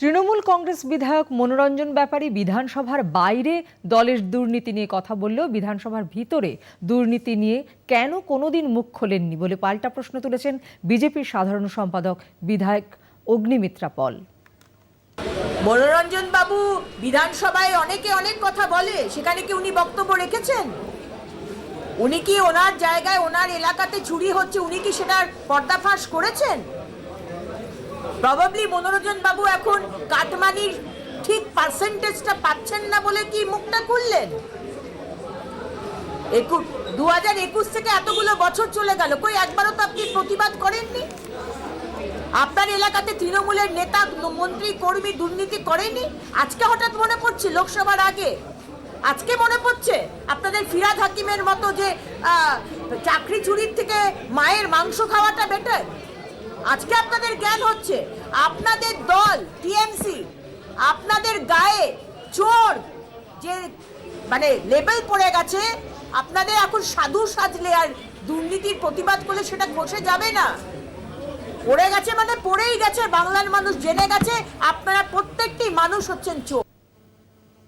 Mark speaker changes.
Speaker 1: তৃণমূল কংগ্রেস বিধায়ক মনোরঞ্জন ব্যাপারী বিধানসভার বাইরে দলের দুর্নীতি নিয়ে কথা বললেও বিধানসভার ভিতরে দুর্নীতি নিয়ে কেন কোনোদিন মুখ খোলেননি বলে পাল্টা প্রশ্ন তুলেছেন বিজেপির সাধারণ সম্পাদক বিধায়ক অগ্নিমিত্রা পল।
Speaker 2: মনোরঞ্জন বাবু, বিধানসভায় অনেকে অনেক কথা বলে, সেখানে কি উনি বক্তব্য রেখেছেন? উনি কি ওনার জায়গায়, ওনার এলাকাতে চুরি হচ্ছে, উনি কি সেটার পর্দাফাশ করেছেন? প্রবাবলি মনোরঞ্জন বাবু এখন কাটমানির ঠিক পার্সেন্টেজটা পাচ্ছেন না বলে কি মুখটা খুললেন? একুশ দু হাজার একুশ থেকে এতগুলো বছর চলে গেল, কই একবারও তো আপনি প্রতিবাদ করেননি? আপনার এলাকাতে তৃণমূলের নেতা, মন্ত্রী, কর্মী দুর্নীতি করেনি? আজকে হঠাৎ মনে পড়ছে লোকসভার আগে? আজকে মনে পড়ছে? আপনাদের ফিরাদ হাকিমের মতো যে চাকরি চুরির থেকে মায়ের মাংস খাওয়াটা বেটার আজকে আপনাদের জ্ঞান হচ্ছে, আপনাদের দল, টিএমসি, আপনাদের গায়ে চোর যে মানে লেবেল পড়ে গেছে, আপনাদের এখন সাধু সাজলে আর দুর্নীতির প্রতিবাদ করলে সেটা ঘষে যাবে না। পড়ে গেছে মানে পড়েই গেছে, বাংলার মানুষ জেনে গেছে, আপনারা প্রত্যেকটি মানুষ হচ্ছেন চোর।